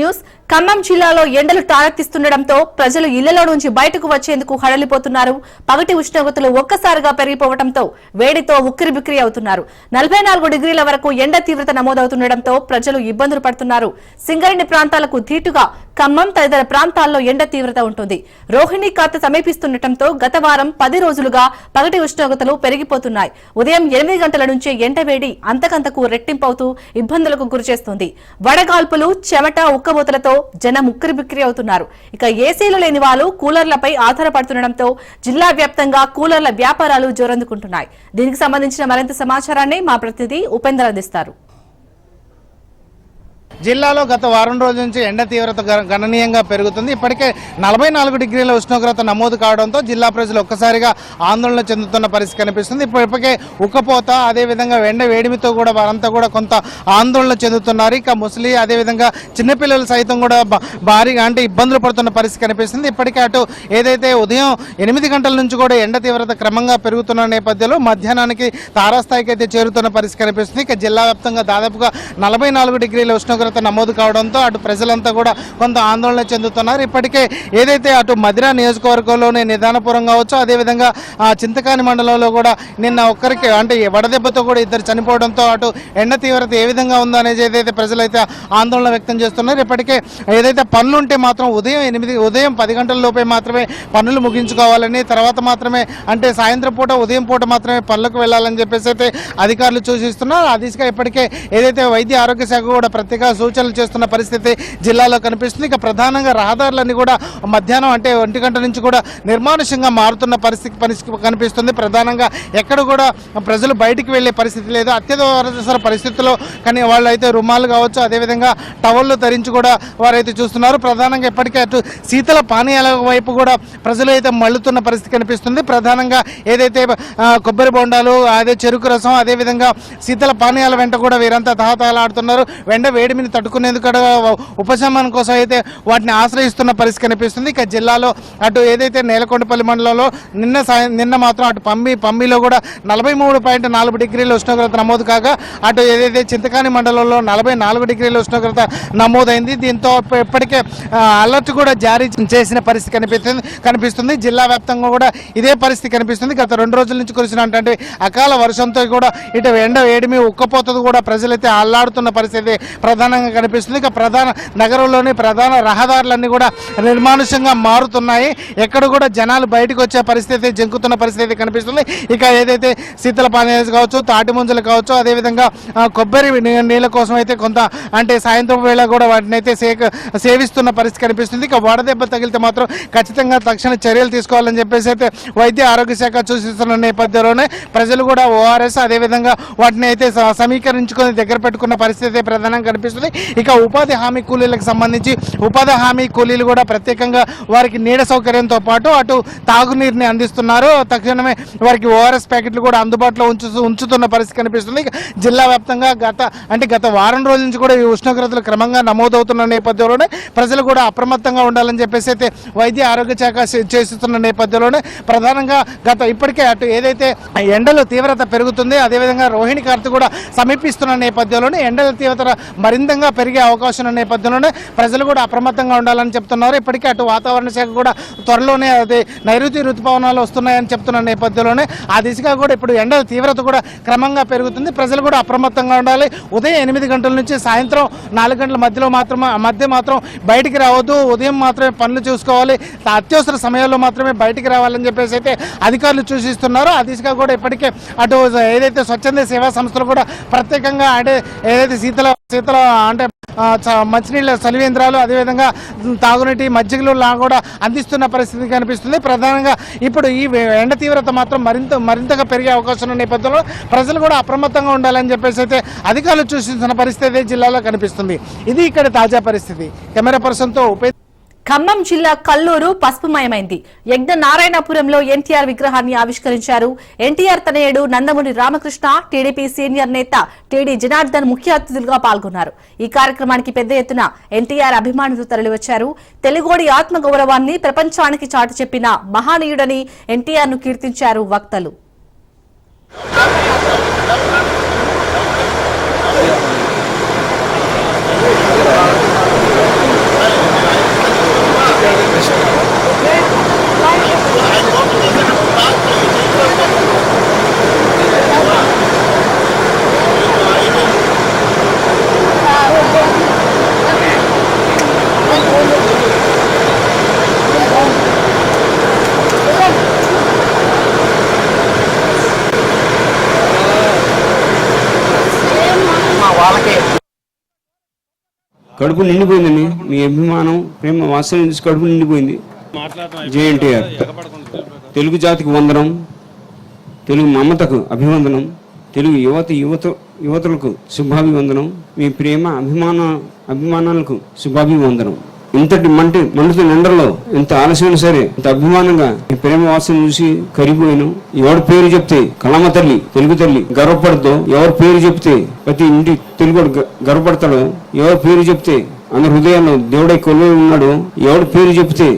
News. Khammam జిల్లాలో ఎండలు తారెత్తిస్తుండటంతో ప్రజలు ఇళ్ళలో నుంచి బయటకు వచ్చేందుకు హడలిపోతున్నారు. పగటి ఉష్ణోగ్రతలు ఒక్కసారిగా పెరిగిపోవడంతో వేడితో ఉక్కిరిబిక్కిరి అవుతున్నారు. నలభై నాలుగు డిగ్రీల వరకు ఎండ తీవ్రత నమోదవుతుండటంతో ప్రజలు ఇబ్బందులు పడుతున్నారు. సింగరేణి ప్రాంతాలకు ధీటుగా ఖమ్మం తదితర ప్రాంతాల్లో ఎండ తీవ్రత ఉంటుంది. రోహిణి ఖాత సమీపిస్తుండటంతో గత వారం పది రోజులుగా పగటి ఉష్ణోగ్రతలు పెరిగిపోతున్నాయి. ఉదయం ఎనిమిది గంటల నుంచే ఎండ వేడి అంతకంతకు రెట్టింపవుతూ ఇబ్బందులకు గురిచేస్తుంది. వడగాల్పులు చెమట ఉక్కబోతలతో జనం ఉక్కిరిబిక్కిరి అవుతున్నారు. ఇక ఏసీలు లేని వాళ్ళు కూలర్లపై ఆధారపడుతుండటంతో జిల్లా వ్యాప్తంగా కూలర్ల వ్యాపారాలు జోరందుకుంటున్నాయి. దీనికి సంబంధించిన మరింత సమాచారాన్ని మా ప్రతినిధి ఉపేందర్ అందిస్తారు. జిల్లాలో గత వారం రోజుల నుంచి ఎండ తీవ్రత గణనీయంగా పెరుగుతుంది. ఇప్పటికే నలభై నాలుగు డిగ్రీల ఉష్ణోగ్రత నమోదు కావడంతో జిల్లా ప్రజలు ఒక్కసారిగా ఆందోళన చెందుతున్న పరిస్థితి కనిపిస్తుంది. ఇప్పటికే ఉక్కపోత అదేవిధంగా ఎండ వేడిమితో కూడా వారంతా కూడా కొంత ఆందోళన చెందుతున్నారు. ఇక ముసలి అదేవిధంగా చిన్నపిల్లలు సైతం కూడా భారీగా అంటే ఇబ్బందులు పడుతున్న పరిస్థితి కనిపిస్తుంది. ఇప్పటికే అటు ఏదైతే ఉదయం ఎనిమిది గంటల నుంచి కూడా ఎండ తీవ్రత క్రమంగా పెరుగుతున్న నేపథ్యంలో మధ్యాహ్నానికి తారాస్థాయికి అయితే చేరుతున్న పరిస్థితి కనిపిస్తుంది. ఇక జిల్లా వ్యాప్తంగా దాదాపుగా నలభై నాలుగు డిగ్రీల ఉష్ణోగ్రత నమోదు కావడంతో అటు ప్రజలంతా కూడా కొంత ఆందోళన చెందుతున్నారు. ఇప్పటికే ఏదైతే అటు మదిరా నియోజకవర్గంలోనే నిదానపురం కావచ్చు అదేవిధంగా ఆ, చింతకాని మండలంలో కూడా నిన్న ఒక్కరికి అంటే వడదెబ్బతో కూడా ఇద్దరు చనిపోవడంతో అటు ఎండ తీవ్రత ఏ విధంగా ఉందో అనేది ఏదైతే ప్రజలైతే ఆందోళన వ్యక్తం చేస్తున్నారు. ఇప్పటికే ఏదైతే పనులు ఉంటే మాత్రం ఉదయం ఎనిమిది ఉదయం పది గంటల లోపే మాత్రమే పనులు ముగించుకోవాలని తర్వాత మాత్రమే అంటే సాయంత్రం పూట ఉదయం పూట మాత్రమే పనులకు వెళ్ళాలని చెప్పేసి అయితే అధికారులు సూచిస్తున్నారు. ఆ దిశగా ఇప్పటికే ఏదైతే వైద్య ఆరోగ్య శాఖ కూడా ప్రత్యేక సూచనలు చేస్తున్న పరిస్థితి జిల్లాలో కనిపిస్తుంది. ఇక ప్రధానంగా రహదారులన్నీ కూడా మధ్యాహ్నం అంటే ఒంటి గంట నుంచి కూడా నిర్మానుష్యంగా మారుతున్న పరిస్థితి పరిస్థితి కనిపిస్తుంది. ప్రధానంగా ఎక్కడ కూడా ప్రజలు బయటికి వెళ్ళే పరిస్థితి లేదు. అత్యవసర పరిస్థితుల్లో కానీ వాళ్ళు అయితే రుమాలు కావచ్చు అదేవిధంగా టవళ్ళు ధరించి కూడా వారైతే చూస్తున్నారు. ప్రధానంగా ఇప్పటికే అటు శీతల పానీయాల వైపు కూడా ప్రజలు అయితే మళ్ళుతున్న పరిస్థితి కనిపిస్తుంది. ప్రధానంగా ఏదైతే కొబ్బరి బొండాలు అదే చెరుకు రసం అదేవిధంగా శీతల పానీయాల వెంట కూడా వీరంతా తహతహలాడుతున్నారు. వెంట వేడిమిని తట్టుకునేందుకు ఉపశమనం కోసం అయితే వాటిని ఆశ్రయిస్తున్న పరిస్థితి కనిపిస్తుంది. ఇక జిల్లాలో అటు ఏదైతే నేలకొండపల్లి మండలంలో నిన్న సాయం నిన్న మాత్రం అటు పంబి పంబిలో కూడా నలభై మూడు పాయింట్ నాలుగు డిగ్రీల ఉష్ణోగ్రత నమోదు కాగా అటు ఏదైతే చింతకాని మండలంలో నలభై నాలుగు డిగ్రీల ఉష్ణోగ్రత నమోదైంది. దీంతో ఇప్పటికే అలర్ట్ కూడా జారీ చేసిన పరిస్థితి కనిపిస్తుంది కనిపిస్తుంది. జిల్లా వ్యాప్తంగా కూడా ఇదే పరిస్థితి కనిపిస్తుంది. గత రెండు రోజుల నుంచి కురిసినటువంటి అకాల వర్షంతో కూడా ఇటు ఎండ వేడిమి ఉక్కపోతది కూడా ప్రజలైతే అల్లాడుతున్న పరిస్థితి ప్రధాన ప్రధానంగా కనిపిస్తుంది. ఇక ప్రధాన నగరంలోని ప్రధాన రహదారులన్నీ కూడా నిర్మానుష్యంగా మారుతున్నాయి. ఎక్కడ కూడా జనాలు బయటకు వచ్చే పరిస్థితి జంకుతున్న పరిస్థితి కనిపిస్తుంది. ఇక ఏదైతే శీతల పానీయాలు కావచ్చు తాటి ముంజలు కావచ్చు అదేవిధంగా కొబ్బరి నీళ్ళ కోసం అయితే కొంత అంటే సాయంత్రం వేళ కూడా వాటిని అయితే సేక సేవిస్తున్న పరిస్థితి కనిపిస్తుంది. ఇక వడదెబ్బ తగిలితే మాత్రం ఖచ్చితంగా తక్షణ చర్యలు తీసుకోవాలని చెప్పేసి అయితే వైద్య ఆరోగ్య శాఖ సూచిస్తున్న నేపథ్యంలోనే ప్రజలు కూడా ఓఆర్ఎస్ అదేవిధంగా వాటిని అయితే సమీకరించుకొని దగ్గర పెట్టుకున్న పరిస్థితి ప్రధానంగా కనిపిస్తుంది. ఇక ఉపాధి హామీ కూలీలకు సంబంధించి ఉపాధి హామీ కూలీలు కూడా ప్రత్యేకంగా వారికి నీడ సౌకర్యంతో పాటు అటు తాగునీరుని అందిస్తున్నారు. తక్షణమే వారికి ఓఆర్ఎస్ ప్యాకెట్లు కూడా అందుబాటులో ఉంచు ఉంచుతున్న పరిస్థితి కనిపిస్తుంది. ఇక జిల్లా వ్యాప్తంగా గత అంటే గత వారం రోజుల నుంచి కూడా ఈ ఉష్ణోగ్రతలు క్రమంగా నమోదవుతున్న నేపథ్యంలోనే ప్రజలు కూడా అప్రమత్తంగా ఉండాలని చెప్పేసి అయితే వైద్య ఆరోగ్య శాఖ చేస్తున్న నేపథ్యంలోనే ప్రధానంగా గత ఇప్పటికే అటు ఏదైతే ఎండలు తీవ్రత పెరుగుతుంది అదేవిధంగా రోహిణి కార్తె కూడా సమీపిస్తున్న నేపథ్యంలోనే ఎండల తీవ్రత మరింత మరింతగా పెరిగే అవకాశం ఉన్న నేపథ్యంలోనే ప్రజలు కూడా అప్రమత్తంగా ఉండాలని చెప్తున్నారు. ఇప్పటికే అటు వాతావరణ శాఖ కూడా త్వరలోనే అది నైరుతి ఋతుపవనాలు వస్తున్నాయని చెప్తున్న నేపథ్యంలోనే ఆ దిశగా కూడా ఇప్పుడు ఎండల తీవ్రత కూడా క్రమంగా పెరుగుతుంది. ప్రజలు కూడా అప్రమత్తంగా ఉండాలి. ఉదయం ఎనిమిది గంటల నుంచి సాయంత్రం నాలుగు గంటల మధ్యలో మాత్రమే మధ్య మాత్రం బయటికి రావద్దు. ఉదయం మాత్రమే పనులు చూసుకోవాలి. అత్యవసర సమయాల్లో మాత్రమే బయటికి రావాలని చెప్పేసి అయితే అధికారులు సూచిస్తున్నారు. ఆ దిశగా కూడా ఇప్పటికే అటు ఏదైతే స్వచ్ఛంద సేవా సంస్థలు కూడా ప్రత్యేకంగా అంటే ఏదైతే శీతల శీతల అంటే మంచినీళ్ళ చ- మంచినీళ్ళ చలివేంద్రాలు అదేవిధంగా తాగునీటి మజ్జిగలు కూడా అందిస్తున్న పరిస్థితి కనిపిస్తుంది. ప్రధానంగా ఇప్పుడు ఈ ఎండ తీవ్రత మాత్రం మరింత మరింతగా పెరిగే అవకాశం ఉన్న నేపథ్యంలో ప్రజలు కూడా అప్రమత్తంగా ఉండాలని చెప్పేసి అయితే అధికారులు చూసిన పరిస్థితి జిల్లాలో కనిపిస్తుంది. ఇది ఇక్కడ తాజా పరిస్థితి. కెమెరా పర్సన్తో ఉపే ఖమ్మం జిల్లా కల్లూరు పసుపుమయమైంది. యజ్ఞ నారాయణపురంలో ఎన్టీఆర్ విగ్రహాన్ని ఆవిష్కరించారు. ఎన్టీఆర్ తనయుడు నందమూరి రామకృష్ణ టీడీపీ సీనియర్ నేత టీడీ జనార్దన్ ముఖ్య అతిథులుగా పాల్గొన్నారు. ఈ కార్యక్రమానికి పెద్ద ఎత్తున ఎన్టీఆర్ అభిమానులు తరలివచ్చారు. తెలుగోడి ఆత్మగౌరవాన్ని ప్రపంచానికి చాటి చెప్పిన మహానీయుడని ఎన్టీఆర్ను కీర్తించారు వక్తలు. కడుపు నిండిపోయిందండి. మీ అభిమానం ప్రేమ వాసన కడుపు నిండిపోయింది. జేఎన్టీఆర్. తెలుగు జాతికి వందనం తెలుగు మమతకు అభివందనం తెలుగు యువత యువత యువతులకు శుభాభివందనం మీ ప్రేమ అభిమాన అభిమానాలకు శుభాభివందనం. ఇంతటి మంటి మండుతున్న నిండలో ఇంత ఆలస్యమైన సరే ఇంత అభిమానంగా ఈ ప్రేమ వాసన చూసి కరిగిపోయాను. ఎవరి పేరు చెప్తే కళమ తల్లి తెలుగు తల్లి గర్వపడతో ఎవరి పేరు చెప్తే ప్రతి ఇంటి తెలుగు గర్వపడతాడు ఎవరి పేరు చెప్తే అందరి హృదయాల్లో దేవుడై కొలువై ఉన్నాడు ఎవడు పేరు చెప్తే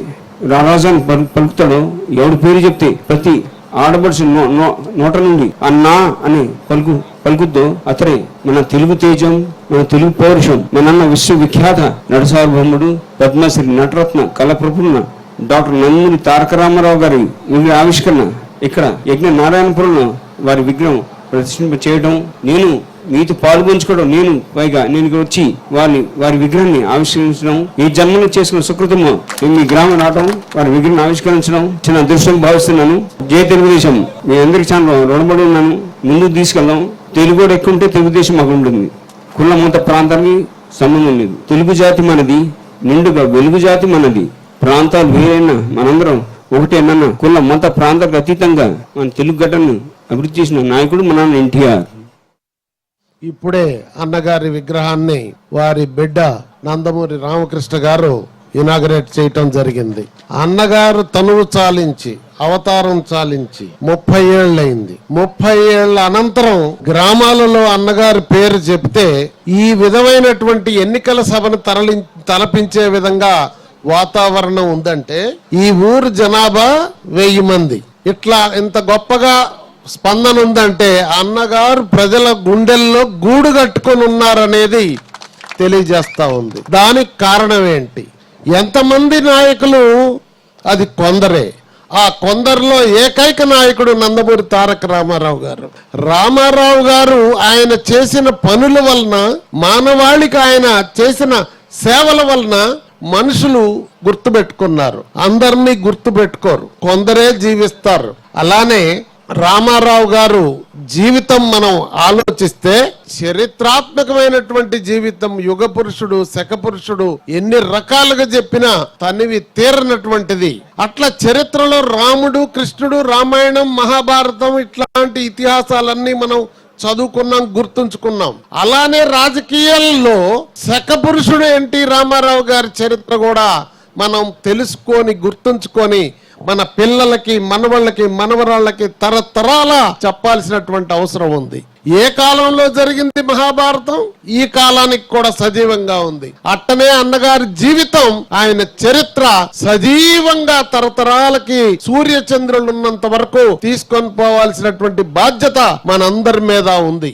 రారాజాన్ని పలు పలుకుతాడో ఎవడి పేరు చెప్తే ప్రతి ఆడబడుచు నో నో- నోట నుండి అన్నా అని పలుకు పలుకుద్దు. అతని మన తెలుగు తేజం మన తెలుగు పౌరుషం మనన్న విశ్వవిఖ్యాత నటసార్వభౌముడు పద్మశ్రీ నటరత్న కళప్రపుణ డాక్టర్ నందమూరి తారక రామారావు గారి విగ్రహ ఆవిష్కరణ ఇక్కడ యజ్ఞ నారాయణపురంలో వారి విగ్రహం ప్రతిష్ఠింప చేయడం నేను మీతో పాల్గొంచుకోవడం నేను పైగా నేను ఇక్కడ వచ్చి వారిని వారి విగ్రహాన్ని ఆవిష్కరించడం ఈ జన్మలో చేసుకున్న సుకృతము మీ గ్రామం రావడం వారి విగ్రహం ఆవిష్కరించడం చిన్న అదృష్టం భావిస్తున్నాను. జయ తెలుగుదేశం. మీ అందరికి చాలా రుణపడి ఉన్నాను. ముందుకు తీసుకెళ్దాం. తెలుగు కూడా ఎక్కువ ఉంటే తెలుగుదేశం మాకు ఉంటుంది. కుల మత ప్రాంతానికి సంబంధం లేదు. తెలుగు జాతి మనది నిండుగా వెలుగు జాతి మనది. ప్రాంతాలు వేరైనా మనందరం ఒకటేనన్న కుల మత ప్రాంతాలకు అతీతంగా మన తెలుగు గడ్డను అభివృద్ధి చేసిన నాయకుడు మన ఎన్టీఆర్. ఇప్పుడే అన్నగారి విగ్రహాన్ని వారి బిడ్డ నందమూరి రామకృష్ణ గారు ఇనాగరేట్ చేయటం జరిగింది. అన్నగారు తనువు చాలించి అవతారం చాలించి ముప్పై ఏళ్ళయింది. ముప్పై ఏళ్ళ అనంతరం గ్రామాలలో అన్నగారి పేరు చెప్తే ఈ విధమైనటువంటి ఎన్నికల సభను తరలి తలపించే విధంగా వాతావరణం ఉందంటే ఈ ఊరు జనాభా వెయ్యి మంది. ఇట్లా ఇంత గొప్పగా స్పందన ఉందంటే అన్నగారు ప్రజల గుండెల్లో గూడు కట్టుకొని ఉన్నారనేది తెలియజేస్తా ఉంది. దానికి కారణం ఏంటి? ఎంతమంది నాయకులు? అది కొందరే. ఆ కొందరిలో ఏకైక నాయకుడు నందమూరి తారక రామారావు గారు. రామారావు గారు ఆయన చేసిన పనుల వలన మానవాళికి ఆయన చేసిన సేవల వలన మనుషులు గుర్తుపెట్టుకున్నారు. అందరినీ గుర్తుపెట్టుకోరు. కొందరే జీవిస్తారు. అలానే రామారావు గారు జీవితం మనం ఆలోచిస్తే చరిత్రాత్మకమైనటువంటి జీవితం యుగ పురుషుడు శక పురుషుడు ఎన్ని రకాలుగా చెప్పినా తనివి తీరనటువంటిది. అట్లా చరిత్రలో రాముడు కృష్ణుడు రామాయణం మహాభారతం ఇట్లాంటి ఇతిహాసాలన్నీ మనం చదువుకున్నాం గుర్తుంచుకున్నాం. అలానే రాజకీయాల్లో శక పురుషుడు ఎన్టీ రామారావు గారి చరిత్ర కూడా మనం తెలుసుకొని గుర్తుంచుకొని మన పిల్లలకి మనవళ్ళకి మనవరాళ్ళకి తరతరాల చెప్పాల్సినటువంటి అవసరం ఉంది. ఏ కాలంలో జరిగింది మహాభారతం? ఈ కాలానికి కూడా సజీవంగా ఉంది. అట్టనే అన్నగారి జీవితం ఆయన చరిత్ర సజీవంగా తరతరాలకి సూర్య చంద్రులు ఉన్నంత వరకు తీసుకొని పోవాల్సినటువంటి బాధ్యత మనందరి మీద ఉంది.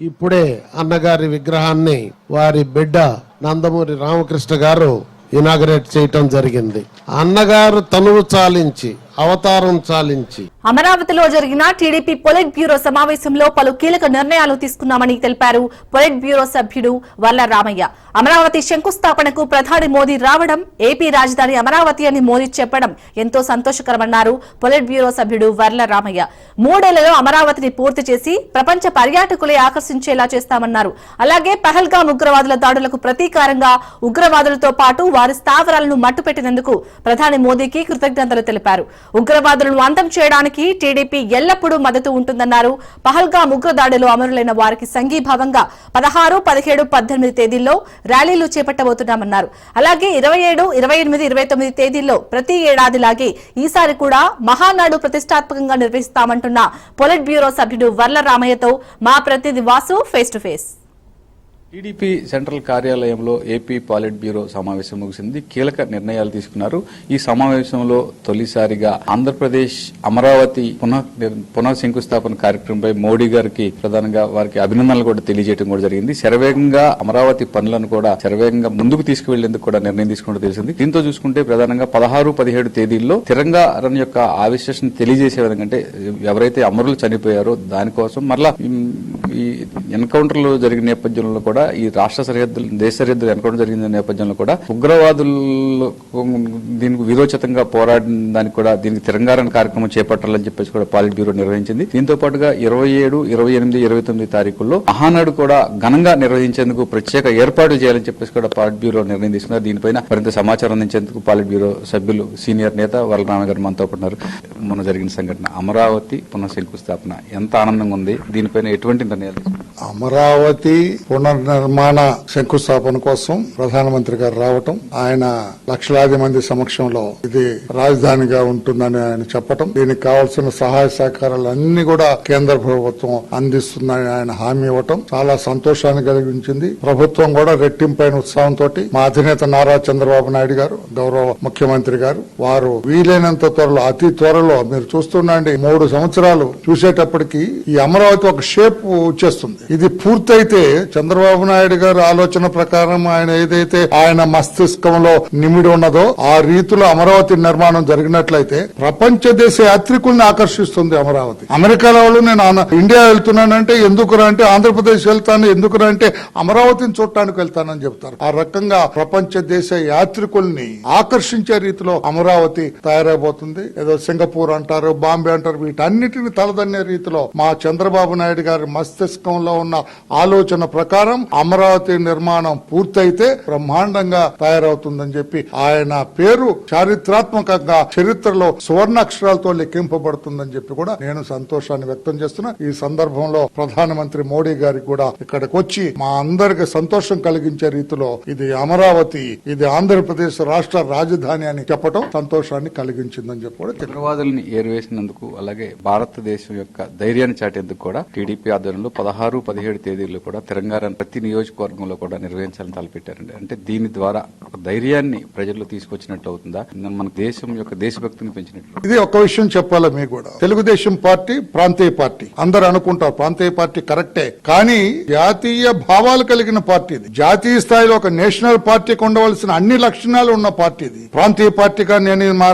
ఇప్పుడే అన్నగారి విగ్రహాన్ని వారి బిడ్డ నందమూరి రామకృష్ణ గారు ఇనాగరేట్ చేయటం జరిగింది. అన్నగారు తనువు చాలించి అవతారం చాలించి. అమరావతిలో జరిగిన టీడీపీ పొలిట్ బ్యూరో సమావేశంలో పలు కీలక నిర్ణయాలు తీసుకున్నామని తెలిపారు పొలిట్ బ్యూరో సభ్యుడు వల్ల రామయ్య. అమరావతి శంకుస్థాపనకు ప్రధాని మోదీ రావడం ఏపీ రాజధాని అమరావతి అని మోదీ చెప్పడం ఎంతో సంతోషకరమన్నారు పొలిట్ బ్యూరో సభ్యుడు వర్ల రామయ్య. మూడేళ్ళలో అమరావతిని పూర్తి చేసి ప్రపంచ పర్యాటకులే ఆకర్షించేలా చేస్తామన్నారు. అలాగే పహల్గాం ఉగ్రవాదుల దాడులకు ప్రతీకారంగా ఉగ్రవాదులతో పాటు వారి స్థావరాలను మట్టుపెట్టినందుకు ప్రధాని మోదీకి కృతజ్ఞతలు తెలిపారు. ఉగ్రవాదులను అంతం చేయడానికి టీడీపీ ఎల్లప్పుడూ మద్దతు ఉంటుందన్నారు. పహల్గాం ఉగ్రదాడిలో అమరులైన వారికి సంఘీభావంగా పదహారు పదిహేడు పద్దెనిమిది తేదీల్లో ర్యాలీలు చేపట్టబోతున్నామన్నారు. అలాగే ఇరవై ఏడు ఇరవై ఎనిమిది ఇరవై తొమ్మిది తేదీల్లో ప్రతి ఏడాదిలాగే ఈసారి కూడా మహానాడు ప్రతిష్టాత్మకంగా నిర్వహిస్తామంటున్న పొలిట్ బ్యూరో సభ్యుడు వర్ల రామయ్యతో మా ప్రతినిధి Vasu face to face TDP central కార్యాలయంలో ఏపీ పాలిట్ బ్యూరో సమావేశం ముగిసింది. కీలక నిర్ణయాలు తీసుకున్నారు. ఈ సమావేశంలో తొలిసారిగా ఆంధ్రప్రదేశ్ అమరావతి పునః నిర్- పునః శంకుస్థాపన కార్యక్రమంపై మోడీ గారికి ప్రధానంగా వారికి అభినందనలు కూడా తెలియజేయడం కూడా జరిగింది. శరవేగంగా అమరావతి పనులను కూడా శరవేగంగా ముందుకు తీసుకువెళ్ళేందుకు కూడా నిర్ణయం తీసుకుంటూ తెలిసింది. దీంతో చూసుకుంటే ప్రధానంగా పదహారు పదిహేడు తేదీల్లో తిరంగారన్ యొక్క ఆవిశ్లేషణ తెలియజేసే విధంగా అంటే ఎవరైతే అమరులు చనిపోయారో దానికోసం మరలా ఈ ఎన్కౌంటర్లు జరిగిన నేపథ్యంలో కూడా కూడా ఈ రాష్ట్ర సరిహద్దులు దేశ సరిహద్దులు ఎన్నుకోవడం జరిగిన నేపథ్యంలో కూడా ఉగ్రవాదులు దీనికి విరోచితంగా పోరాడిన దానికి కూడా దీనికి తిరంగారణ కార్యక్రమం చేపట్టాలని చెప్పేసి కూడా పాలిట్ బ్యూరో నిర్వహించింది. దీంతో పాటుగా ఇరవై ఏడు ఇరవై ఎనిమిది ఇరవై తొమ్మిది తారీఖుల్లో మహానాడు కూడా ఘనంగా నిర్వహించేందుకు ప్రత్యేక ఏర్పాట్లు చేయాలని చెప్పేసి కూడా పాలిట్ బ్యూరో నిర్ణయం తీసుకున్నారు. దీనిపైన మరింత సమాచారం అందించేందుకు పాలిట్ బ్యూరో సభ్యులు సీనియర్ నేత వరలరామ గారు మనతో పాటు ఉన్నారు మొన్న జరిగిన సంఘటన అమరావతి పునః శంకుస్థాపన ఎంత ఆనందంగా ఉంది? దీనిపైన ఎటువంటి నిర్ణయాలు అమరావతి పునర్ నిర్మాణ శంకుస్థాపన కోసం ప్రధానమంత్రి గారు రావటం ఆయన లక్షలాది మంది సమక్షంలో ఇది రాజధానిగా ఉంటుందని ఆయన చెప్పటం దీనికి కావాల్సిన సహాయ సహకారాలు అన్ని కూడా కేంద్ర ప్రభుత్వం అందిస్తుందని ఆయన హామీ ఇవ్వటం చాలా సంతోషాన్ని కలిగించింది. ప్రభుత్వం కూడా రెట్టింపైన ఉత్సాహంతో మా అధినేత నారా చంద్రబాబు నాయుడు గారు గౌరవ ముఖ్యమంత్రి గారు వారు వీలైనంత త్వరలో అతి త్వరలో మీరు చూస్తుండండి మూడు సంవత్సరాలు చూసేటప్పటికి ఈ అమరావతి ఒక షేప్ వచ్చేస్తుంది. ఇది పూర్తయితే చంద్రబాబు నాయుడు గారు ఆలోచన ప్రకారం ఆయన ఏదైతే ఆయన మస్తిష్కంలో నిమిడి ఉన్నదో ఆ రీతిలో అమరావతి నిర్మాణం జరిగినట్లయితే ప్రపంచ దేశ యాత్రికుల్ని ఆకర్షిస్తుంది అమరావతి. అమెరికాలో వాళ్ళు నేను ఇండియా వెళ్తున్నానంటే ఎందుకురా అంటే ఆంధ్రప్రదేశ్ వెళ్తాను ఎందుకురా అంటే అమరావతిని చూడటానికి వెళ్తానని చెప్తారు. ఆ రకంగా ప్రపంచ దేశ యాత్రికుల్ని ఆకర్షించే రీతిలో అమరావతి తయారైపోతుంది. ఏదో సింగపూర్ అంటారు బాంబే అంటారు వీటన్నిటిని తలదన్నే రీతిలో మా చంద్రబాబు నాయుడు గారి మస్తిష్కంలో ఉన్న ఆలోచన ప్రకారం అమరావతి నిర్మాణం పూర్తయితే బ్రహ్మాండంగా తయారవుతుందని చెప్పి ఆయన పేరు చారిత్రాత్మకంగా చరిత్రలో సువర్ణ అక్షరాలతో లెక్కింపబడుతుందని చెప్పి కూడా నేను సంతోషాన్ని వ్యక్తం చేస్తున్నా ఈ సందర్భంలో ప్రధానమంత్రి మోడీ గారికి కూడా ఇక్కడికి వచ్చి మా అందరికి సంతోషం కలిగించే రీతిలో ఇది అమరావతి ఇది ఆంధ్రప్రదేశ్ రాష్ట్ర రాజధాని అని చెప్పడం సంతోషాన్ని కలిగించిందని చెప్పి కూడా తెలియదు. ఏరివేసినందుకు అలాగే భారతదేశం యొక్క ధైర్యాన్ని చాటేందుకు కూడా టీడీపీ ఆధ్వర్యంలో పదహారు పదిహేడు తేదీల్లో కూడా తెలంగాణ ప్రతి నియోజకవర్గంలో కూడా నిర్వహించాలని తలపెట్టారండి. అంటే దీని ద్వారా ఒక ధైర్యాన్ని ప్రజల్లో తీసుకొచ్చినట్లు అవుతుందా? మన దేశం యొక్క దేశభక్తిని పెంచినట్లు ఇది ఒక విషయం చెప్పాలి మీకు కూడా. తెలుగుదేశం పార్టీ ప్రాంతీయ పార్టీ. అందరు అనుకుంటారు ప్రాంతీయ పార్టీ కరెక్టే. కానీ జాతీయ భావాలు కలిగిన పార్టీ ఇది. జాతీయ స్థాయిలో ఒక నేషనల్ పార్టీకి ఉండవలసిన అన్ని లక్షణాలు ఉన్న పార్టీ ఇది. ప్రాంతీయ పార్టీగా నేను మా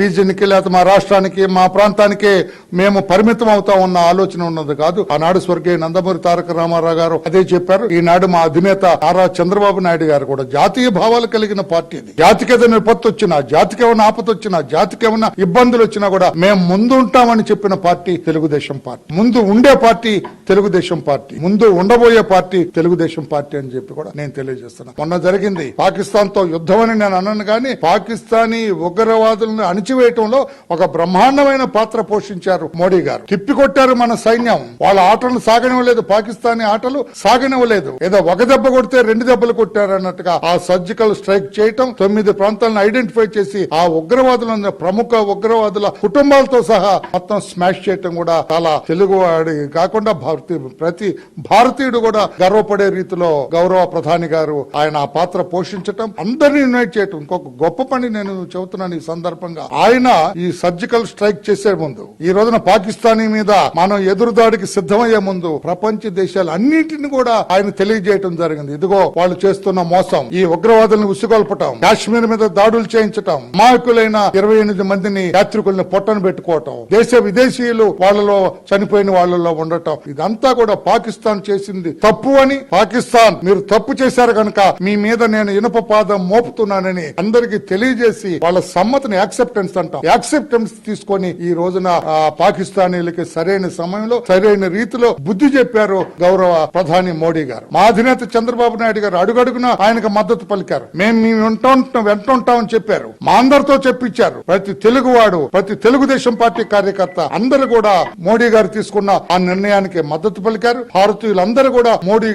రీజన్కి లేకపోతే మా రాష్ట్రానికి మా ప్రాంతానికి మేము పరిమితం అవుతా ఉన్న ఆలోచన ఉన్నది కాదు. ఆనాడు స్వర్గీయ నందమూరి తారక రామారావు గారు అదే చెప్పారు. ఈనాడు మా అధినేత నారా చంద్రబాబు నాయుడు గారు కూడా జాతీయ భావాలు కలిగిన పార్టీ ఇది జాతికి ఏదైనా విపత్తు వచ్చినా జాతికి ఏమైనా ఆపద వచ్చినా జాతికి ఏమైనా ఇబ్బందులు వచ్చినా కూడా మేము ముందు ఉంటామని చెప్పిన పార్టీ తెలుగుదేశం పార్టీ. ముందు ఉండే పార్టీ తెలుగుదేశం పార్టీ. ముందు ఉండబోయే పార్టీ తెలుగుదేశం పార్టీ అని చెప్పి కూడా నేను తెలియజేస్తున్నా. మొన్న జరిగింది పాకిస్తాన్తో యుద్ధం అని నేను అన్నాను కానీ పాకిస్తానీ ఉగ్రవాదులను అణిచివేయటంలో ఒక బ్రహ్మాండమైన పాత్ర పోషించారు మోడీ గారు. తిప్పికొట్టారు మన సైన్యం. వాళ్ళ ఆటలను సాగనివ్వలేదు. పాకిస్తానీ ఆటలు సాగనివ్వలేదు. ఏదో ఒక దెబ్బ కొడితే రెండు దెబ్బలు కొట్టారన్నట్టుగా ఆ సర్జికల్ స్ట్రైక్ చేయటం తొమ్మిది ప్రాంతాలను ఐడెంటిఫై చేసి ఆ ఉగ్రవాదుల ప్రముఖ ఉగ్రవాదుల కుటుంబాలతో సహా మొత్తం స్మాష్ చేయటం కూడా చాలా తెలుగువాడి కాకుండా భారతీయ ప్రతి భారతీయుడు కూడా గర్వపడే రీతిలో గౌరవ ప్రధాని గారు ఆయన ఆ పాత్ర పోషించటం అందరినీ యునైట్ చేయటం. ఇంకొక గొప్ప పని నేను చెబుతున్నాను ఈ సందర్భంగా. ఆయన ఈ సర్జికల్ స్ట్రైక్ చేసే ముందు ఈ రోజున పాకిస్తానీ మీద మనం ఎదురుదాడికి సిద్ధమయ్యే ముందు ప్రపంచ దేశాలు అన్నింటిని కూడా ఆయన తెలియజేయటం జరిగింది. ఇదిగో వాళ్ళు చేస్తున్న మోసం. ఈ ఉగ్రవాదులను ఉసుగొల్పటం కాశ్మీర్ మీద దాడులు చేయించటం మాయకులైన ఇరవై ఎనిమిది మందిని యాత్రికుల్ని పొట్టను పెట్టుకోవటం దేశ విదేశీయులు వాళ్ళలో చనిపోయిన వాళ్ళలో ఉండటం ఇదంతా కూడా పాకిస్తాన్ చేసింది తప్పు అని పాకిస్తాన్. మీరు తప్పు చేశారు కనుక మీ మీద నేను ఇనుప పాదం మోపుతున్నానని అందరికి తెలియజేసి వాళ్ళ సమ్మతిని యాక్సెప్టెన్స్ అంటాం. యాక్సెప్టెన్స్ తీసుకొని ఈ రోజున ఆ, పాకిస్తానీలకి సరైన సమయంలో సరైన రీతిలో బుద్ధి చెప్పారు గౌరవ ప్రధాని మోడీ గారు. మా అధినేత చంద్రబాబు నాయుడు గారు అడుగడుగున ఆయనకు మద్దతు పలికారు. మేము మీ వెంట ఉంటాం వెంట ఉంటామని చెప్పారు. మా అందరితో చెప్పించారు. ప్రతి తెలుగువాడు ప్రతి తెలుగుదేశం పార్టీ కార్యకర్త అందరూ కూడా మోడీ గారు తీసుకున్న ఆ నిర్ణయానికి మద్దతు పలికారు. భారతీయులందరూ కూడా మోడీ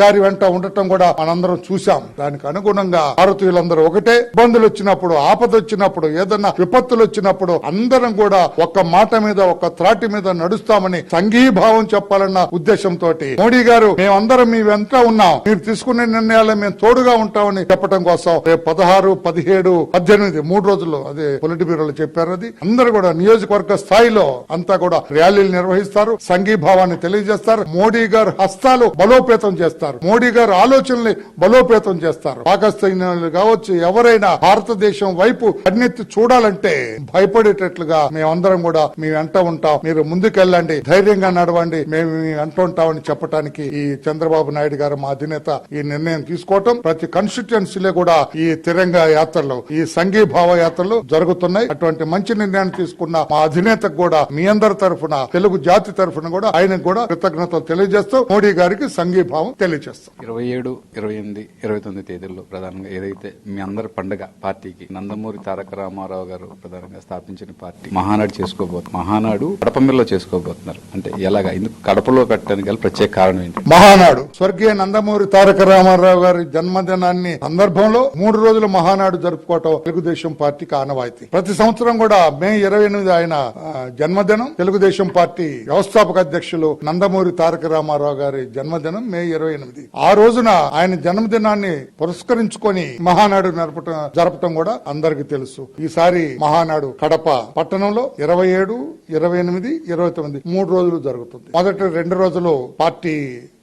గారి వెంట ఉండటం కూడా మనందరం చూసాం దానికి అనుగుణంగా భారతీయులందరూ ఒకటే. ఇబ్బందులు వచ్చినప్పుడు ఆపద వచ్చినప్పుడు ఏదన్నా విపత్తులు వచ్చినప్పుడు అందరం కూడా ఒక్క మాట మీద ఒక్క త్రాటి మీద నడుస్తామని సంఘీభావం చెప్పాలన్న ఉద్దేశంతో మోడీ గారు మేమందరం మీ వెంట ఉన్నాం. మీరు తీసుకునే నిర్ణయాలు మేము తోడుగా ఉంటామని చెప్పడం కోసం రేపు పదహారు పదిహేడు పద్దెనిమిది మూడు రోజుల్లో అదే పొలిటి బ్యూరోలో చెప్పారు అది. అందరూ కూడా నియోజకవర్గ స్థాయిలో అంతా కూడా ర్యాలీలు నిర్వహిస్తారు సంఘీభావాన్ని తెలియజేస్తారు మోడీ గారు హస్తాలు బలోపేతం చేస్తారు మోడీ గారు ఆలోచనల్ని బలోపేతం చేస్తారు. పాకిస్తానీయులు కావచ్చు ఎవరైనా భారతదేశం వైపు కన్నెత్తి చూడాలంటే భయపడేటట్లుగా మేమందరం కూడా మీ వెంట ఉంటాం. మీరు ముందుకెళ్ళండి ధైర్యంగా నడవండి మేము మీ వెంట ఉంటామని చెప్పడానికి ఈ చంద్రబాబు చంద్రబాబు నాయుడు గారు మా అధినేత ఈ నిర్ణయం తీసుకోవటం ప్రతి కాన్స్టిట్యున్సీలో కూడా ఈ తిరంగ యాత్రలు ఈ సంఘీభావ యాత్రలు జరుగుతున్నాయి. అటువంటి మంచి నిర్ణయాన్ని తీసుకున్న మా అధినేతకు కూడా మీ అందరి తరఫున తెలుగు జాతి తరఫున కూడా ఆయనకు కూడా కృతజ్ఞతలు తెలియజేస్తూ మోడీ గారికి సంఘీభావం తెలియజేస్తాం. ఇరవై ఏడు ఇరవై ఎనిమిది ఇరవై తొమ్మిది తేదీల్లో ప్రధానంగా ఏదైతే మీ అందరి పండుగ పార్టీకి నందమూరి తారక రామారావు గారు ప్రధానంగా స్థాపించిన పార్టీ మహానాడు చేసుకోబోతున్నారు మహానాడు కడపమిల్లో చేసుకోబోతున్నారు. అంటే ఎలాగా? ఎందుకు కడపలో కట్టడానికి గల ప్రత్యేక కారణం ఏంటి? మహానాడు. స్వర్గీయ నందమూరి తారక రామారావు గారి జన్మదినాన్ని సందర్భంలో మూడు రోజులు మహానాడు జరుపుకోవటం తెలుగుదేశం పార్టీకి ఆనవాయితీ. ప్రతి సంవత్సరం కూడా మే ఇరవై ఎనిమిది ఆయన జన్మదినం. తెలుగుదేశం పార్టీ వ్యవస్థాపక అధ్యక్షులు నందమూరి తారక రామారావు గారి జన్మదినం మే ఇరవై ఎనిమిది. ఆ రోజున ఆయన జన్మదినాన్ని పురస్కరించుకొని మహానాడు నడపటం జరపటం కూడా అందరికీ తెలుసు. ఈసారి మహానాడు కడప పట్టణంలో ఇరవై ఏడు ఇరవై ఎనిమిది ఇరవై తొమ్మిది మూడు రోజులు జరుగుతుంది. మొదటి రెండు రోజులు పార్టీ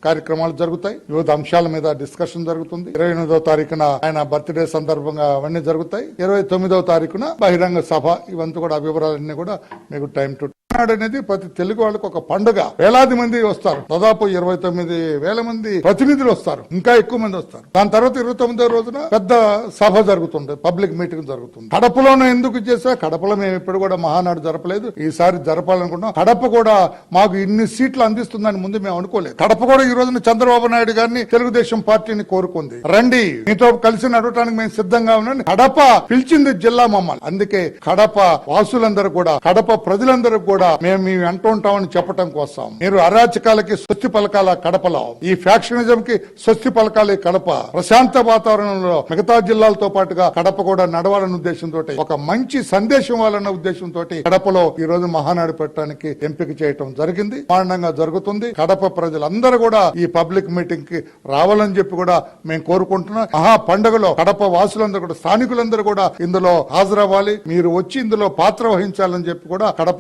కార్యక్రమాలు జరుగుతాయి. వివిధ అంశాల మీద డిస్కషన్ జరుగుతుంది. ఇరవై ఎనిమిదవ తారీఖున ఆయన బర్త్డే సందర్భంగా అవన్నీ జరుగుతాయి. ఇరవై తొమ్మిదవ తారీఖున బహిరంగ సభ ఇవంతా కూడా వివరాలన్నీ కూడా మీకు టైం టు నాడు అనేది ప్రతి తెలుగు వాళ్ళకి ఒక పండుగ. వేలాది మంది వస్తారు. దాదాపు ఇరవై తొమ్మిది వేల మంది ప్రతినిధులు వస్తారు. ఇంకా ఎక్కువ మంది వస్తారు. దాని తర్వాత ఇరవై తొమ్మిదో రోజున పెద్ద సభ జరుగుతుంది పబ్లిక్ మీటింగ్ జరుగుతుంది కడపలోనే ఎందుకు చేసా కడపలో మేము ఇప్పుడు కూడా మహానాడు జరపలేదు. ఈసారి జరపాలనుకుంటున్నాం కడప కూడా మాకు ఇన్ని సీట్లు అందిస్తుందని ముందు మేము అనుకోలేదు. కడప కూడా ఈ రోజున చంద్రబాబు నాయుడు గారిని తెలుగుదేశం పార్టీని కోరుకుంది. రండి. మీతో కలిసి నడవటానికి మేము సిద్ధంగా ఉన్నాం. కడప పిలిచింది జిల్లా మమ్మల్ని. అందుకే కడప వాసులందరూ కూడా కడప ప్రజలందరూ కూడా మేము మీ వెంట ఉంటామని చెప్పడం కోసం. మీరు అరాచకాలకి స్వస్తి పలకాల కడపలో. ఈ ఫ్యాక్షనిజం కి స్వస్తి పలకాలే కడప. ప్రశాంత వాతావరణంలో మిగతా జిల్లాలతో పాటుగా కడప కూడా నడవాలన్న ఉద్దేశంతో ఒక మంచి సందేశం ఇవ్వాలన్న ఉద్దేశంతో కడపలో ఈ రోజు మహానాడు పెట్టడానికి ఎంపిక చేయటం జరిగింది. బ్రహ్మాండంగా జరుగుతుంది. కడప ప్రజలందరూ కూడా ఈ పబ్లిక్ మీటింగ్కి రావాలని చెప్పి కూడా మేము కోరుకుంటున్నాం. మహా పండుగలో కడప వాసులందరూ కూడా స్థానికులందరూ కూడా ఇందులో హాజరవ్వాలి. మీరు వచ్చి ఇందులో పాత్ర వహించాలని చెప్పి కూడా కడప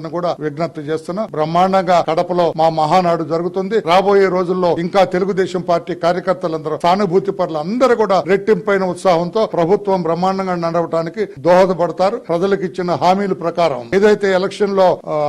వాసులందరినీ కూడా విజ్ఞప్తి చేస్తున్నా. బ్రహ్మాండంగా కడపలో మా మహానాడు జరుగుతుంది. రాబోయే రోజుల్లో ఇంకా తెలుగుదేశం పార్టీ కార్యకర్తలందరూ సానుభూతి పరులు అందరూ కూడా రెట్టింపైన ఉత్సాహంతో ప్రభుత్వం బ్రహ్మాండంగా నడవటానికి దోహదపడతారు. ప్రజలకు ఇచ్చిన హామీల ప్రకారం ఏదైతే ఎలక్షన్లో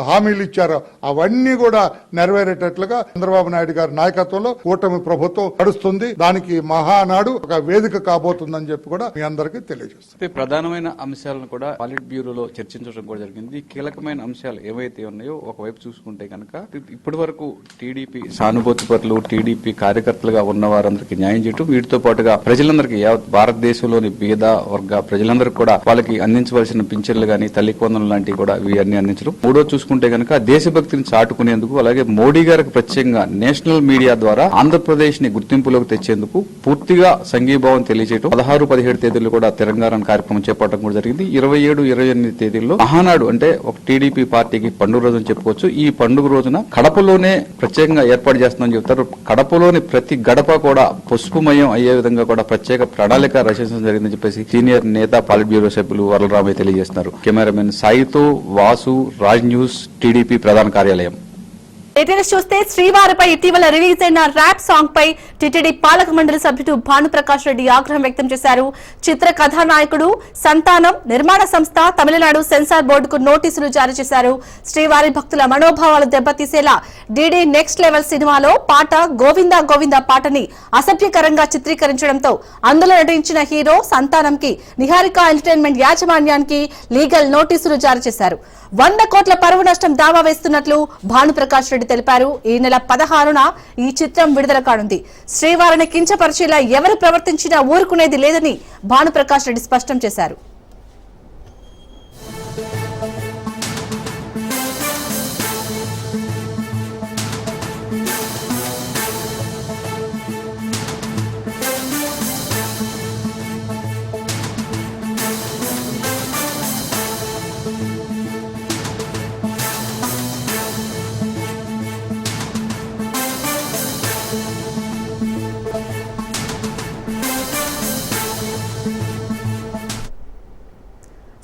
హామీలు ఇచ్చారో అవన్నీ కూడా నెరవేరేటట్లుగా చంద్రబాబు నాయుడు గారి నాయకత్వంలో కూటమి ప్రభుత్వం నడుస్తుంది. దానికి మహానాడు ఒక వేదిక కాబోతుందని చెప్పి కూడా మీ అందరికీ తెలియజేస్తాం ప్రధానమైన అంశాలను కూడా పాలిట్ బ్యూరోలో చర్చించడం కూడా జరిగింది. కీలకమైన అంశాలు ఏవైతే ఉన్నాయో ఒకవైపు చూసుకుంటే కనుక ఇప్పటి వరకు టీడీపీ సానుభూతి పరులు టీడీపీ కార్యకర్తలుగా ఉన్న వారందరికీ న్యాయం చేయటం వీటితో పాటుగా ప్రజలందరికీ యావత్ భారతదేశంలోని బీద వర్గ ప్రజలందరికీ కూడా వాళ్ళకి అందించవలసిన పింఛన్లు గాని తల్లి కొందలు లాంటివి కూడా ఇవన్నీ అందించడం. మూడో చూసుకుంటే కనుక దేశభక్తిని చాటుకునేందుకు అలాగే మోడీ గారికి ప్రత్యేకంగా నేషనల్ మీడియా ద్వారా ఆంధ్రప్రదేశ్ని గుర్తింపులోకి తెచ్చేందుకు పూర్తిగా సంఘీభావం తెలియజేయడం పదహారు పదిహేడు తేదీలు కూడా తెలంగాణ కార్యక్రమం చేపట్టడం కూడా జరిగింది. ఇరవై ఏడు ఇరవై ఎనిమిది తేదీల్లో మహానాడు అంటే ఒక టీడీపీ పార్టీ పార్టీకి పండుగ రోజు అని చెప్పుకోవచ్చు. ఈ పండుగ రోజున కడపలోనే ప్రత్యేకంగా ఏర్పాటు చేస్తుందని చెప్తారు కడపలోని ప్రతి గడప కూడా పసుపుమయం అయ్యే విధంగా కూడా ప్రత్యేక ప్రణాళిక రచించడం జరిగిందని చెప్పేసి సీనియర్ నేత పాలిట్ బ్యూరో సభ్యులు వరలరామయ్య తెలియజేస్తున్నారు. కెమెరామెన్ సాయితో వాసు రాజ్ న్యూస్ టీడీపీ ప్రధాన కార్యాలయం. డీటెయిల్స్ చూస్తే శ్రీవారిపై ఇటీవల రిలీజ్ అయిన ర్యాప్ సాంగ్ పై టిటిడి పాలక మండలి సభ్యుడు భానుప్రకాష్ రెడ్డి ఆగ్రహం వ్యక్తం చేశారు. చిత్ర కథానాయకుడు సంతానం నిర్మాణ సంస్థ తమిళనాడు సెన్సార్ బోర్డుకు నోటీసులు జారీ చేశారు. శ్రీవారి భక్తుల మనోభావాలు దెబ్బతీసేలా డీడీ నెక్స్ట్ లెవెల్ సినిమాలో పాట గోవిందా గోవిందా పాటని అసభ్యకరంగా చిత్రీకరించడంతో అందులో నటించిన హీరో సంతానంకి నిహారిక ఎంటర్టైన్మెంట్ యాజమాన్యానికి లీగల్ నోటీసులు జారీ చేశారు. వంద కోట్ల పరువు నష్టం దావా వేస్తున్నట్లు భానుప్రకాష్ రెడ్డి తెలిపారు. ఈ నెల పదహారున ఈ చిత్రం విడుదల కానుంది. శ్రీవారిని కించపరిచేలా ఎవరు ప్రవర్తించినా ఊరుకునేది లేదని భానుప్రకాష్ రెడ్డి స్పష్టం చేశారు.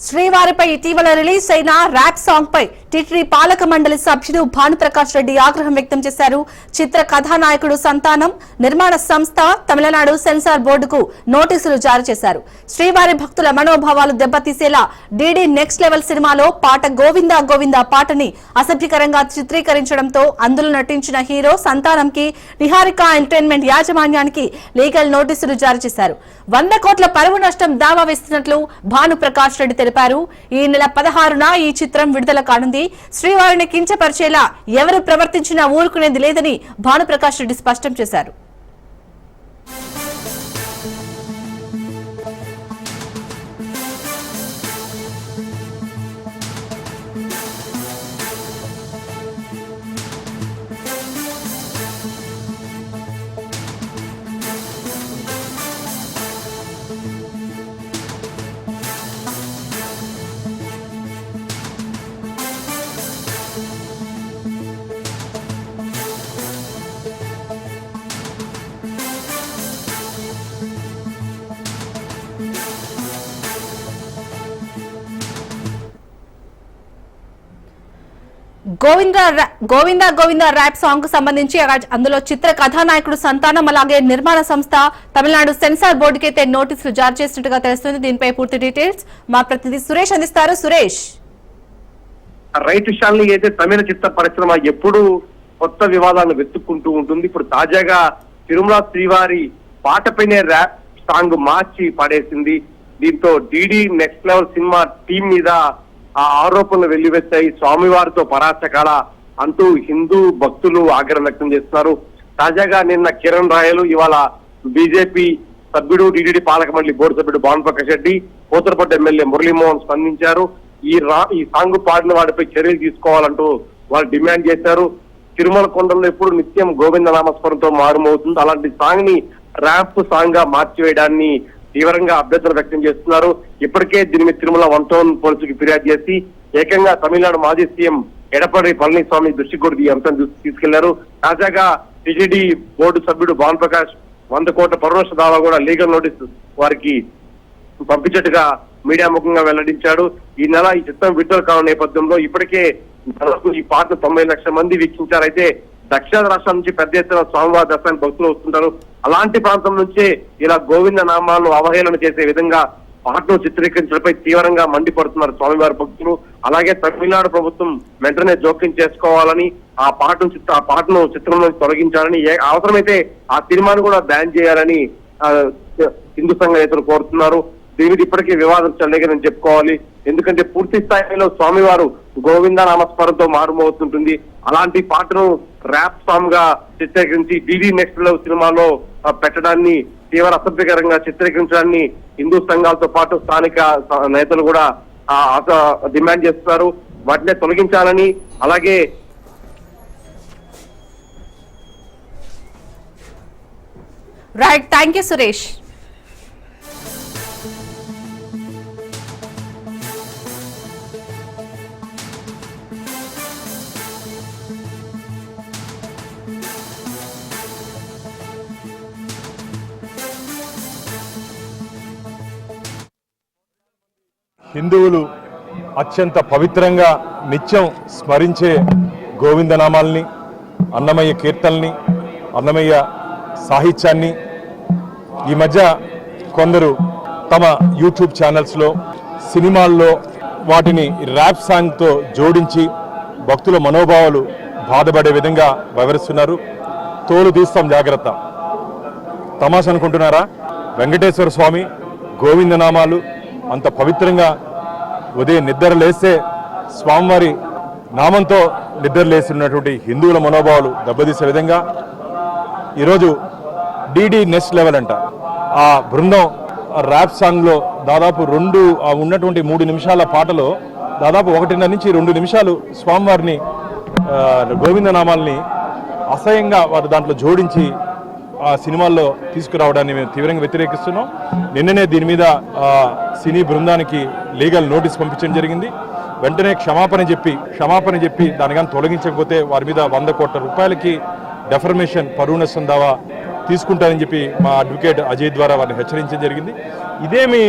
శ్రీవారిపై ఇటీవల రిలీజ్ అయిన ర్యాప్ సాంగ్ పై టీటీడీ పాలక మండలి సభ్యుడు భానుప్రకాష్ రెడ్డి ఆగ్రహం వ్యక్తం చేశారు. చిత్ర కథానాయకుడు సంతానం నిర్మాణ సంస్థ తమిళనాడు సెన్సార్ బోర్డుకు నోటీసులు జారీ చేశారు. శ్రీవారి భక్తుల మనోభావాలు దెబ్బతీసేలా డీడీ నెక్స్ట్ లెవెల్ సినిమాలో పాట గోవిందా గోవిందా పాటని అసభ్యకరంగా చిత్రీకరించడంతో అందులో నటించిన హీరో సంతానంకి నిహారిక ఎంటర్టైన్మెంట్ యాజమాన్యానికి లీగల్ నోటీసులు జారీ చేశారు. వంద కోట్ల పరువు నష్టం దావా వేస్తున్నట్లు భానుప్రకాష్ రెడ్డి తెలిపారు. ఈ నెల పదహారున ఈ చిత్రం విడుదల కానుంది. శ్రీవారిని కించపరిచేలా ఎవరు ప్రవర్తించినా ఊరుకునేది లేదని భానుప్రకాష్ రెడ్డి స్పష్టం చేశారు. గోవింద గోవింద గోవింద ర్యాప్ సాంగ్కు సంబంధించి అందులో చిత్ర కథానాయకుడు సంతానం అలాగే నిర్మాణ సంస్థ తమిళనాడు సెన్సార్ బోర్డుకి అయితే నోటీసులు జారీ చేసినట్టుగా తెలుస్తుంది. దీనిపై పూర్తి డీటెయిల్స్ మా ప్రతినిధి సురేష్ అందిస్తారు. సురేష్. రైతు షాల్ని అయితే తమిళ చిత్ర పరిశ్రమ ఎప్పుడు కొత్త వివాదాలను వెతుక్కుంటూ ఉంటుంది. ఇప్పుడు తాజాగా తిరుమల శ్రీవారి పాటపైనే ర్యాప్ సాంగ్ మార్చి పాడేసింది. దీంతో DD next level cinema team మీద ఆ ఆరోపణలు వెల్లివెత్తాయి స్వామివారితో పరాచకాల అంటూ హిందూ భక్తులు ఆగ్రహం వ్యక్తం చేస్తున్నారు. తాజాగా నిన్న కిరణ్ రాయలు ఇవాళ బీజేపీ సభ్యుడు టీడీడీ పాలక మండలి బోర్డు సభ్యుడు భాను ప్రకాష్ రెడ్డి పోతరపట్టు ఎమ్మెల్యే మురళీమోహన్ స్పందించారు. ఈ రా ఈ సాంగ్ పాడిన వాడిపై చర్యలు తీసుకోవాలంటూ వాళ్ళు డిమాండ్ చేశారు. తిరుమల కొండల్లో ఎప్పుడు నిత్యం గోవింద నామస్మరణతో మారుమవుతుంది. అలాంటి సాంగ్ని ర్యాప్ సాంగ్గా మార్చివేయడాన్ని తీవ్రంగా అభ్యర్థన వ్యక్తం చేస్తున్నారు. ఇప్పటికే దీని మీద తిరుమల వన్ టౌన్ పోలీసుకి ఫిర్యాదు చేసి ఏకంగా తమిళనాడు మాజీ సీఎం ఎడపడి పళనిస్వామి దృష్టి కూడా ఈ అంశం తీసుకెళ్ళారు. తాజాగా టిటిడి బోర్డు సభ్యుడు భాను ప్రకాష్ వంద కోట్ల పరోక్ష దావా కూడా లీగల్ నోటీస్ వారికి పంపించట్టుగా మీడియా ముఖంగా వెల్లడించాడు. ఈ నెల ఈ చిత్రం విడుదల కావడం నేపథ్యంలో ఇప్పటికే ఈ పాటను తొంభై లక్షల మంది వీక్షించారైతే దక్షిణాది రాష్ట్రం నుంచి పెద్ద ఎత్తున స్వామివారి దర్శనానికి భక్తులు వస్తుంటారు. అలాంటి ప్రాంతం నుంచే ఇలా గోవింద నామాలను అవహేళన చేసే విధంగా పాటను చిత్రీకరించడంపై తీవ్రంగా మండిపడుతున్నారు స్వామివారి భక్తులు. అలాగే తమిళనాడు ప్రభుత్వం వెంటనే జోక్యం చేసుకోవాలని ఆ పాటను చిత్ర ఆ పాటను చిత్రంలో తొలగించాలని ఏ- అవసరమైతే ఆ సినిమాను కూడా బ్యాన్ చేయాలని హిందూ సంఘ నేతలు కోరుతున్నారు. దీని మీద ఇప్పటికీ వివాదం చెల్లలేదని చెప్పుకోవాలి. ఎందుకంటే పూర్తి స్థాయిలో స్వామివారు గోవింద నామస్మరంతో మారుమవుతుంటుంది. అలాంటి పాటను ర్యాప్ సాంగ్గా చిత్రీకరించి డిడి నెక్స్ట్ లవ్ సినిమాలో పెట్టడాన్ని తీవ్ర అసభ్యకరంగా చిత్రీకరించడాన్ని హిందూ సంఘాలతో పాటు స్థానిక నేతలు కూడా డిమాండ్ చేస్తున్నారు. వాటిని తొలగించాలని అలాగే రైట్ థ్యాంక్ యూ సురేష్ హిందువులు అత్యంత పవిత్రంగా నిత్యం స్మరించే గోవిందనామాల్ని అన్నమయ్య కీర్తనల్ని అన్నమయ్య సాహిత్యాన్ని ఈ మధ్య కొందరు తమ యూట్యూబ్ ఛానల్స్లో సినిమాల్లో వాటిని ర్యాప్ సాంగ్తో జోడించి భక్తుల మనోభావాలు బాధపడే విధంగా వివరిస్తున్నారు తోలు తీస్తాం జాగ్రత్త. తమాష అనుకుంటున్నారా? వెంకటేశ్వర స్వామి గోవిందనామాలు అంత పవిత్రంగా ఉదయం నిద్ర లేస్తే స్వామివారి నామంతో నిద్ర లేస్తున్నటువంటి హిందువుల మనోభావాలు దెబ్బతీసే విధంగా ఈరోజు డీడీ నెక్స్ట్ లెవెల్ అంట. ఆ బృందం ర్యాప్ సాంగ్లో దాదాపు రెండు ఆ ఉన్నటువంటి మూడు నిమిషాల పాటలో దాదాపు ఒకటిన్నర నుంచి రెండు నిమిషాలు స్వామివారిని గోవిందనామాల్ని అసహ్యంగా వారు దాంట్లో జోడించి ఆ సినిమాల్లో తీసుకురావడాన్ని మేము తీవ్రంగా వ్యతిరేకిస్తున్నాం. నిన్ననే దీని మీద సినీ బృందానికి లీగల్ నోటీస్ పంపించడం జరిగింది. వెంటనే క్షమాపణ చెప్పి క్షమాపణ చెప్పి దాని కానీ తొలగించకపోతే వారి మీద వంద కోట్ల రూపాయలకి డెఫర్మేషన్ పరువునష్టం దావా తీసుకుంటారని చెప్పి మా అడ్వకేట్ అజయ్ ద్వారా వారిని హెచ్చరించడం జరిగింది. ఇదేమి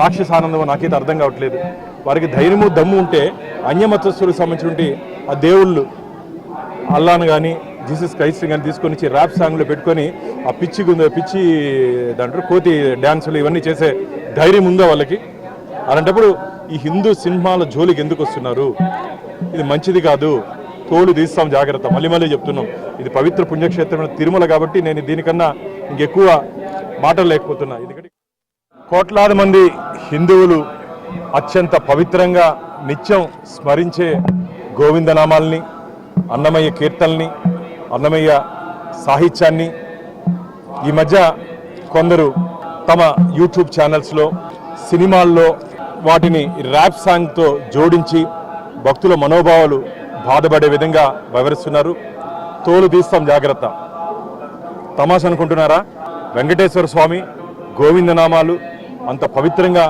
రాక్షస ఆనందం నాకైతే అర్థం కావట్లేదు. వారికి ధైర్యము దమ్ము ఉంటే అన్యమతస్తులకు సంబంధించినటువంటి ఆ దేవుళ్ళు అల్లాను కానీ జీసస్ క్రైస్ట్ అని తీసుకొని వచ్చి ర్యాప్ సాంగ్లో పెట్టుకొని ఆ పిచ్చి గుంద పిచ్చి దాంట్లో కోతి డ్యాన్సులు ఇవన్నీ చేసే ధైర్యం ఉందా వాళ్ళకి? అలాంటప్పుడు ఈ హిందూ సినిమాల జోలికి ఎందుకు వస్తున్నారు? ఇది మంచిది కాదు. తోలు తీస్తాం జాగ్రత్త. మళ్ళీ మళ్ళీ చెప్తున్నాం. ఇది పవిత్ర పుణ్యక్షేత్రమైన తిరుమల కాబట్టి నేను దీనికన్నా ఇంకెక్కువ మాటలు లేకపోతున్నా. ఎందుకంటే కోట్లాది మంది హిందువులు అత్యంత పవిత్రంగా నిత్యం స్మరించే గోవిందనామాల్ని అన్నమయ్య కీర్తనల్ని అన్నమయ్య సాహిత్యాన్ని ఈ మధ్య కొందరు తమ యూట్యూబ్ ఛానల్స్లో సినిమాల్లో వాటిని ర్యాప్ సాంగ్తో జోడించి భక్తుల మనోభావాలు బాధపడే విధంగా వివరిస్తున్నారు తోలు తీస్తాం జాగ్రత్త. తమాష అనుకుంటున్నారా? వెంకటేశ్వర స్వామి గోవిందనామాలు అంత పవిత్రంగా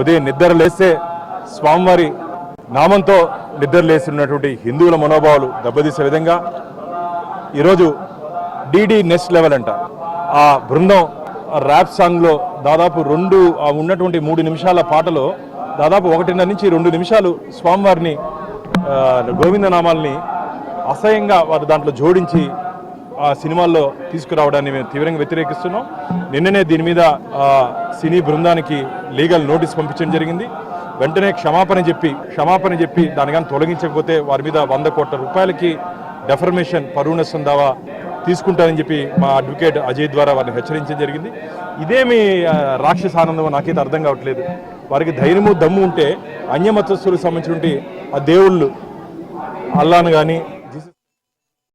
ఉదయం నిద్ర లేస్తే స్వామివారి నామంతో నిద్ర లేస్తున్నటువంటి హిందువుల మనోభావాలు దెబ్బతీసే విధంగా ఈరోజు డీడీ నెక్స్ట్ లెవెల్ అంట. ఆ బృందం ర్యాప్ సాంగ్లో దాదాపు రెండు ఉన్నటువంటి మూడు నిమిషాల పాటలో దాదాపు ఒకటిన్నర నుంచి రెండు నిమిషాలు స్వామివారిని ఆ, గోవిందనామాల్ని అసహ్యంగా వారు దాంట్లో జోడించి ఆ సినిమాల్లో తీసుకురావడాన్ని మేము తీవ్రంగా వ్యతిరేకిస్తున్నాం. నిన్ననే దీని మీద సినీ బృందానికి లీగల్ నోటీస్ పంపించడం జరిగింది. వెంటనే క్షమాపణ చెప్పి క్షమాపణ చెప్పి దానికని తొలగించకపోతే వారి మీద వంద కోట్ల రూపాయలకి డెఫర్మేషన్ పరువు సందావా దావా తీసుకుంటారని చెప్పి మా అడ్వకేట్ అజయ్ ద్వారా వారిని హెచ్చరించడం జరిగింది. ఇదేమి రాక్షస ఆనందం నాకైతే అర్థం కావట్లేదు. వారికి ధైర్యము దమ్ము ఉంటే అన్యమతస్తులకు సంబంధించినటువంటి ఆ దేవుళ్ళు అల్లాను కానీ